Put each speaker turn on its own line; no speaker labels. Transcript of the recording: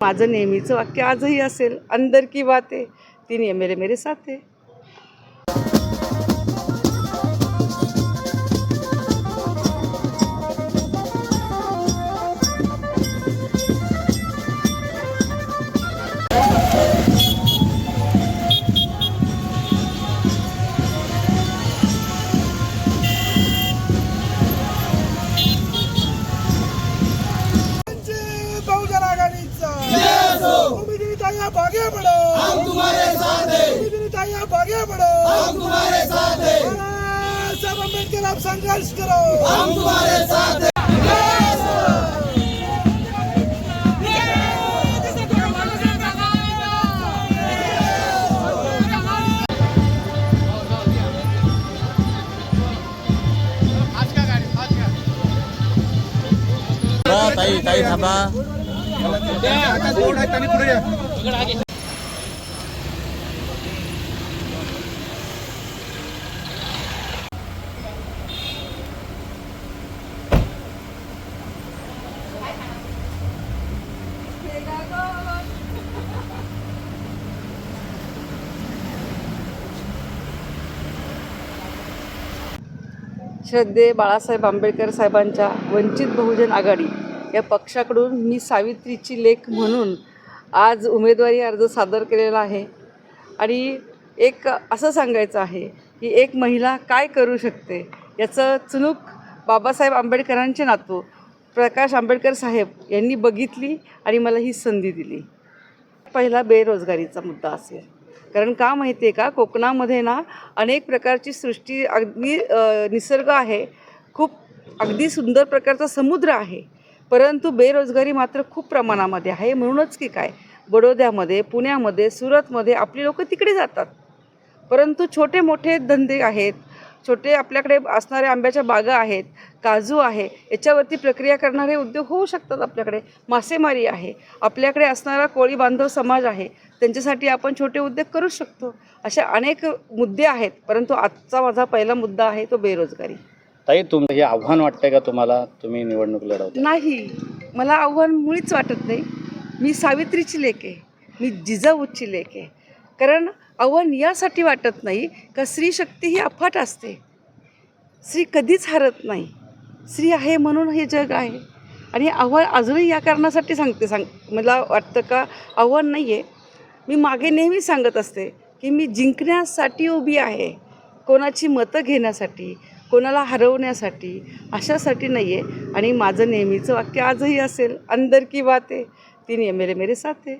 माझं नेहमीचं वाक्य आजही असेल. अंदर की बाते तीन ये मेरे मेरे साथ.
आहे उमेदवारी ताया भागे पडो उमेदवारी ताया भागे पडो बाळासाहेब आंबेडकर आप संघर्ष करो।
हो, ताई ताई
श्रद्धे बाळासाहेब आंबेडकर साहेबांच्या वंचित बहुजन आघाडी. या पक्षाकडून मी सावित्रीची लेख म्हणून आज उमेदवारी अर्ज सादर केलेला आहे. आणि एक असं सांगायचं आहे की एक महिला काय करू शकते याचं चुनूक बाबासाहेब आंबेडकरांचे नातू प्रकाश आंबेडकर साहेब यांनी बघितली आणि मला ही संधी दिली. पहिला बेरोजगारीचा मुद्दा असेल. कारण का माहिती आहे का? कोकणामध्ये ना अनेक प्रकारची सृष्टी अगदी निसर्ग आहे. खूप अगदी सुंदर प्रकारचा समुद्र आहे. परंतु बेरोजगारी मात्र खूप प्रमाणामध्ये आहे. म्हणूनच की काय? बडोद्यामध्ये पुण्यामध्ये सुरतमध्ये आपली लोकं तिकडे जातात. परंतु छोटे मोठे धंदे आहेत छोटे आपल्याकडे असणाऱ्या आंब्याच्या बागा आहेत काजू आहे याच्यावरती प्रक्रिया करणारे उद्योग होऊ शकतात आपल्याकडे. मासेमारी आहे आपल्याकडे असणारा कोळी बांधव समाज आहे त्यांच्यासाठी आपण छोटे उद्योग करू शकतो. अशा अनेक मुद्दे आहेत परंतु आजचा माझा पहिला मुद्दा आहे तो बेरोजगारी.
ताई तुम हे आव्हान वाटतंय का तुम्हाला? तुम्ही निवडणूक लढवता.
नाही. मला आव्हान मुळीच वाटत नाही. मी सावित्रीची लेख आहे. मी जिजाऊची लेख आहे. कारण आव्हान यासाठी वाटत नाही का स्त्री शक्ती ही अफाट असते. स्त्री कधीच हरत नाही. स्त्री आहे म्हणून हे जग आहे. आणि आव्हान अजूनही या कारणासाठी सांगते सांग मला वाटतं का आव्हान नाही आहे मी मागे नेहमी सांगत असते की मी जिंकण्यासाठी उभी आहे. कोणाची मतं घेण्यासाठी कोणाला हरवण्यासाठी अशासाठी नाही आहे आणि माझं नेहमीचं वाक्य आजही असेल अंदर की बाते ती ये मेरे मेरे साथे.